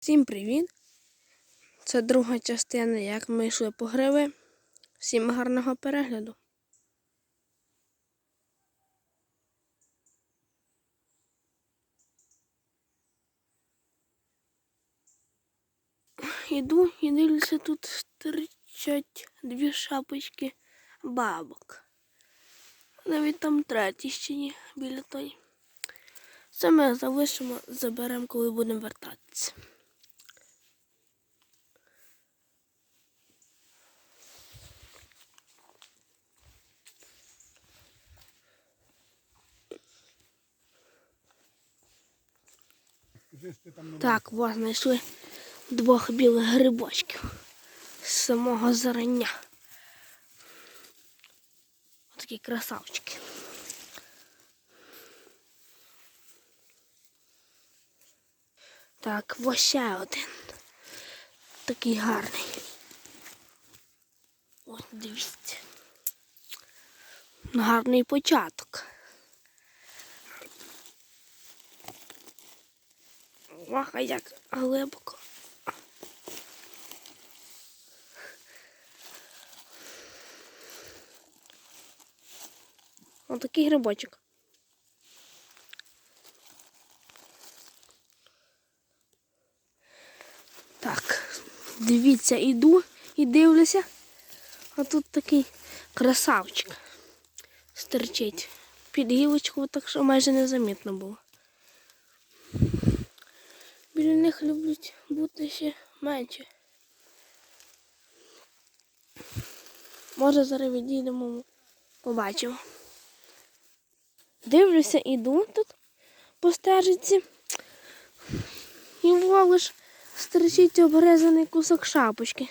Всім привіт! Це друга частина, як ми йшли по гриби. Всім гарного перегляду. Іду і дивлюся, тут стирчать дві шапочки бабок. Навіть там треті ще є біля той. Це ми залишимо, заберемо, коли будемо вертатися. Так, ось знайшли двох білих грибочків з самого зарання. Такі красавчики. Так, ось ще один. Такий гарний. Ось дивіться. Гарний початок. Ох, як глибоко. Отакий грибочок. Так, дивіться, іду і дивлюся. А тут такий красавчик стерчить. Під гілочку так що майже незамітно було. Біля них люблять бути ще менше. Може зараз відійдемо, побачимо. Дивлюся, іду тут по стежиці. І волиш стерчить обрезаний кусок шапочки.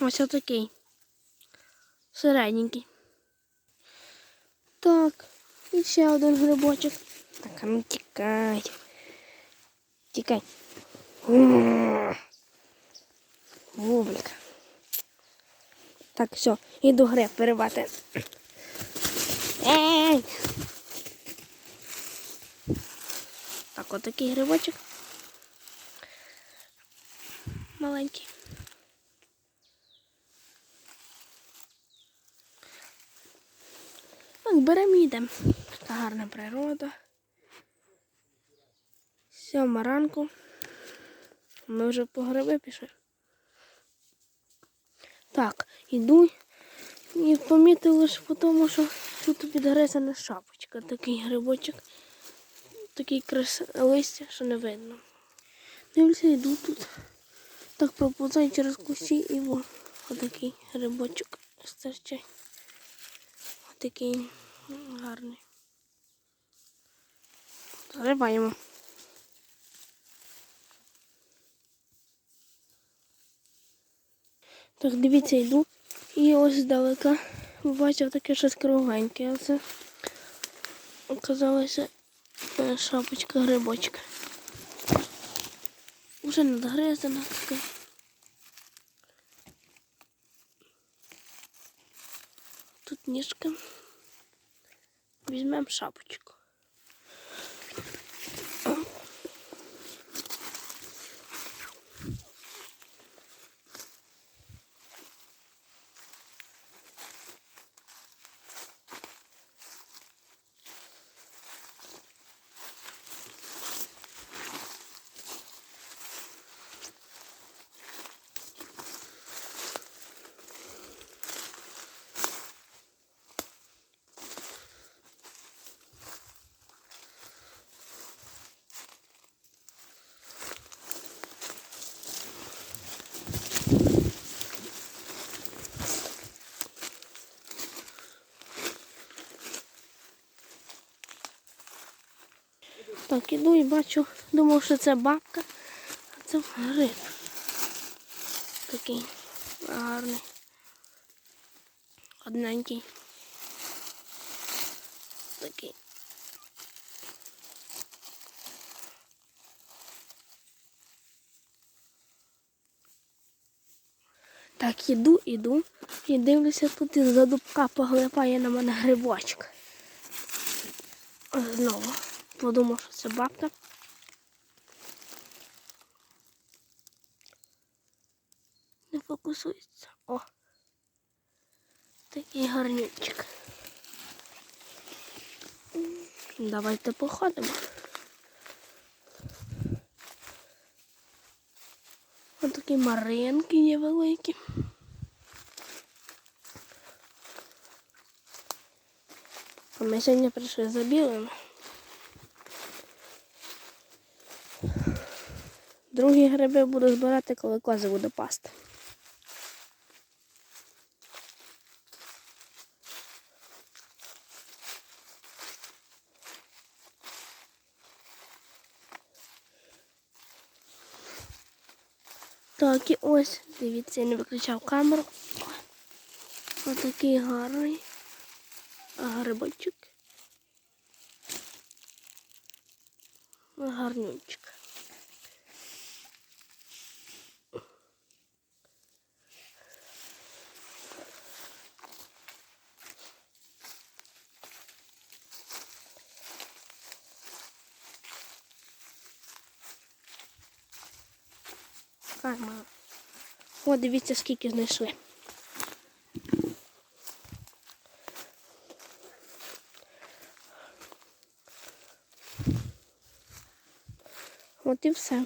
Ось отакий. Середненький. Так, і ще один грибочок. Так, а ну тікай. Тікай. Бублик. Так, все, іду гриб перебати. Ей! Так, отакий грибочок. Маленький. Так, беремо і йдемо. Гарна природа. Сьома ранку. Ми вже по гриби пішли. Так, іду і помітив лише по тому, що тут підгризана шапочка. Такий грибочок. Такий крас... листя, що не видно. Дивлюся, йду тут. Так проповзаю через кущі і во. Отакий грибочок стирчить. Отакий гарний. Зариваємо. Так, дивіться, йду. І ось здалека бачив таке щось кругленьке. Це оказалося е, шапочка грибочка. Уже надгризана така. Тут ніжка. Візьмемо шапочку. Так, іду і бачу, думав, що це бабка, а це гриб. Такий гарний. Одненький. Такий. Так, іду, іду і дивлюся, тут із-за дубка поглипає на мене грибочок. Знову подумав, що це бабка. Не фокусується. О! Такий гарнючик. Давайте походимо. Ось такі маринки є великі. А ми сьогодні прийшли за білими. Другі гриби буду збирати, коли кози буду пасти. Так, і ось, дивіться, я не виключав камеру. Ось такий гарний грибочок. Гарнючик. Ага. О, дивіться, скільки знайшли. От і все.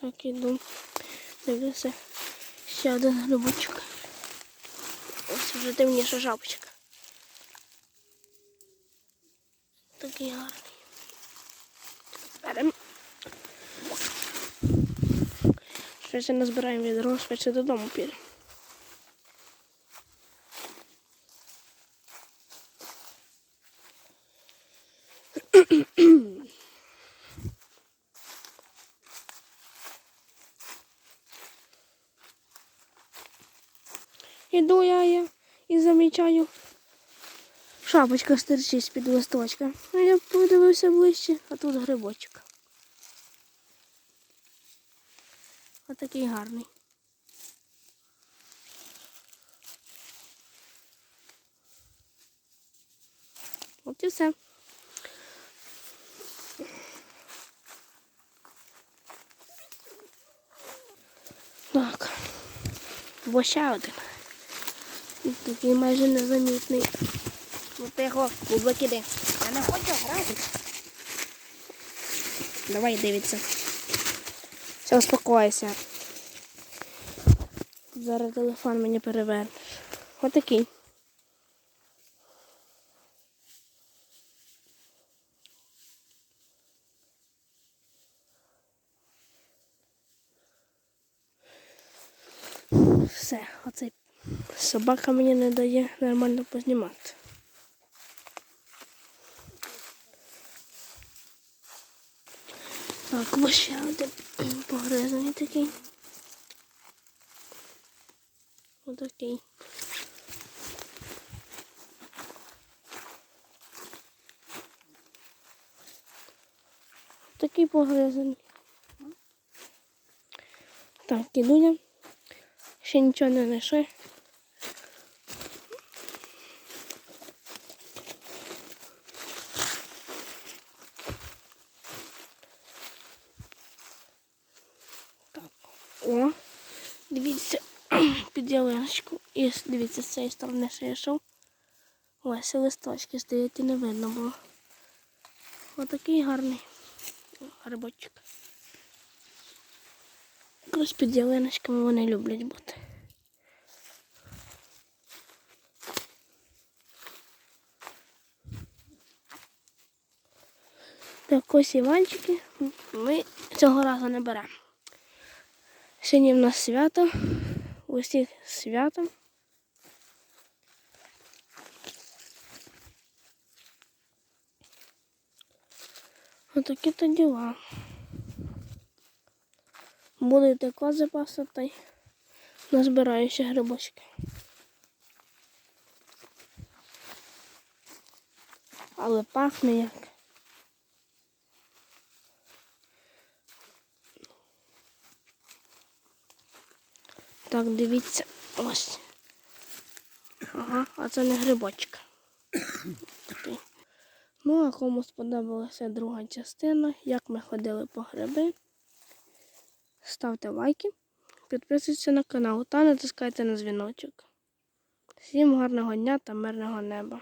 Так, іду. Дивлюся. Ще один грибочок. Ось вже темніша жабочка. Такий гарний. Беремо. Швидше назбираємо відро, швидше додому підемо. Іду я, я і. Шапочка стерчить з-під листочка. А я подивився ближче, а тут грибочок. Отакий гарний. От і все. Так. Бо ще один. Такий майже незамітний. Ну тихо, бублик іди. Я не хочу грати. Давай дивіться. Все, успокойся. Зараз телефон мені перевернеш. Отакий. Все, оцей собака мені не дає нормально познімати. Так, ось ще один погризаний такий. Отакий. Такий погризаний. Так, іду я. Ще нічого не знайшли. Так. О, дивіться, під ялиночку. Дивіться, з цієї сторони ще йшов. Ось листочки і не видно було. Отакий гарний грибочок. Якраз під ялиночками вони люблять бути. Так, ось Іванчики ми цього разу не беремо. Сьогодні в нас свято, усіх свято. Ну такі то діла. Буде така запаса та й назбираю ще грибочки. Але пахне як. Так, дивіться, ось. Ага, а це не грибочка. Такий. Ну, а кому сподобалася друга частина, як ми ходили по гриби, ставте лайки, підписуйтесь на канал та натискайте на дзвіночок. Всім гарного дня та мирного неба!